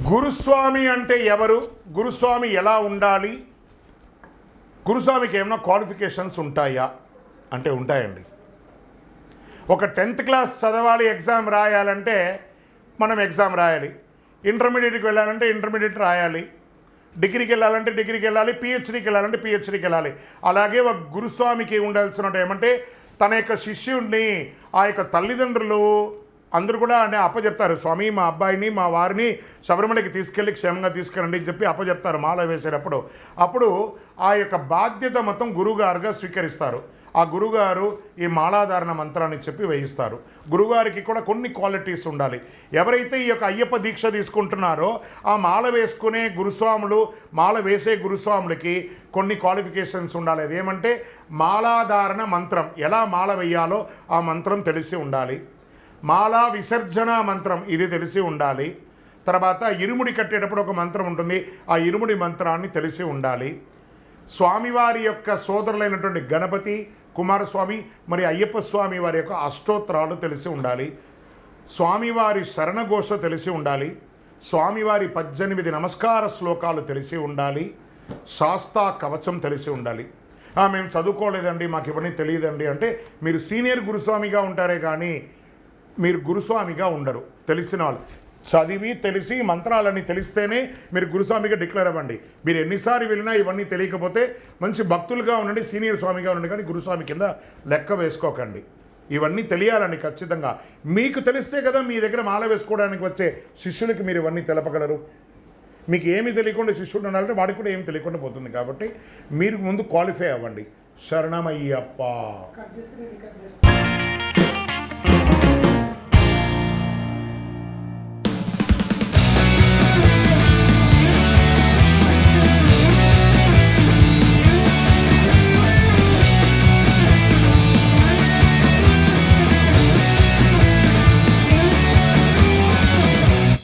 గురుస్వామి అంటే ఎవరు? గురుస్వామి ఎలా ఉండాలి? గురుస్వామికి ఏమైనా క్వాలిఫికేషన్స్ ఉంటాయా? అంటే ఉంటాయండి. ఒక టెన్త్ క్లాస్ చదవాలి ఎగ్జామ్ రాయాలంటే మనం ఎగ్జామ్ రాయాలి. ఇంటర్మీడియట్కి వెళ్ళాలంటే ఇంటర్మీడియట్ రాయాలి. డిగ్రీకి వెళ్ళాలంటే డిగ్రీకి వెళ్ళాలి. పిహెచ్డీకి వెళ్ళాలంటే పిహెచ్డీకి వెళ్ళాలి. అలాగే ఒక గురుస్వామికి ఉండాల్సిన ఏమంటే తన యొక్క శిష్యుడిని ఆ యొక్క తల్లిదండ్రులు అందరూ కూడా అంటే అప్పచెప్తారు స్వామి మా అబ్బాయిని మా వారిని శబరిమలకి తీసుకెళ్ళి క్షేమంగా తీసుకెళ్ళండి అని చెప్పి అప్పచెప్తారు మాల వేసేటప్పుడు. అప్పుడు ఆ యొక్క బాధ్యత మొత్తం గురువుగారుగా స్వీకరిస్తారు. ఆ గురుగారు ఈ మాలాధారణ మంత్రాన్ని చెప్పి వేయిస్తారు. గురుగారికి కూడా కొన్ని క్వాలిటీస్ ఉండాలి. ఎవరైతే ఈ యొక్క అయ్యప్ప దీక్ష తీసుకుంటున్నారో ఆ మాల వేసుకునే గురుస్వాములు మాల వేసే గురుస్వాములకి కొన్ని క్వాలిఫికేషన్స్ ఉండాలి. అదేమంటే మాలాధారణ మంత్రం ఎలా మాల వేయాలో ఆ మంత్రం తెలిసి ఉండాలి. మాలా విసర్జన మంత్రం ఇది తెలిసి ఉండాలి. తర్వాత ఇరుముడి కట్టేటప్పుడు ఒక మంత్రం ఉంటుంది. ఆ ఇరుముడి మంత్రాన్ని తెలిసి ఉండాలి. స్వామివారి యొక్క సోదరులైనటువంటి గణపతి కుమారస్వామి మరి అయ్యప్ప స్వామి వారి యొక్క అష్టోత్తరాలు తెలిసి ఉండాలి. స్వామివారి శరణఘోష తెలిసి ఉండాలి. స్వామివారి పద్దెనిమిది నమస్కార శ్లోకాలు తెలిసి ఉండాలి. శాస్తా కవచం తెలిసి ఉండాలి. మేము చదువుకోలేదండి మాకు ఇవన్నీ తెలియదండి. అంటే మీరు సీనియర్ గురుస్వామిగా ఉంటారే కానీ మీరు గురుస్వామిగా ఉండరు. తెలిసిన వాళ్ళు. చదివి తెలిసి మంత్రాలన్నీ తెలిస్తేనే మీరు గురుస్వామిగా డిక్లేర్ అవ్వండి. మీరు ఎన్నిసార్లు వెళ్ళినా ఇవన్నీ తెలియకపోతే మంచి భక్తులుగా ఉండండి సీనియర్ స్వామిగా ఉండండి కానీ గురుస్వామి కింద లెక్క వేసుకోకండి. ఇవన్నీ తెలియాలండి ఖచ్చితంగా. మీకు తెలిస్తే కదా మీ దగ్గర మాల వేసుకోవడానికి వచ్చే శిష్యులకి మీరు ఇవన్నీ తెలపగలరు. మీకు ఏమి తెలియకుండా శిష్యుడు ఉండాలంటే వాడికి కూడా ఏమి తెలియకుండా పోతుంది కాబట్టి మీరు ముందు క్వాలిఫై అవ్వండి. శరణమయ్యప్ప.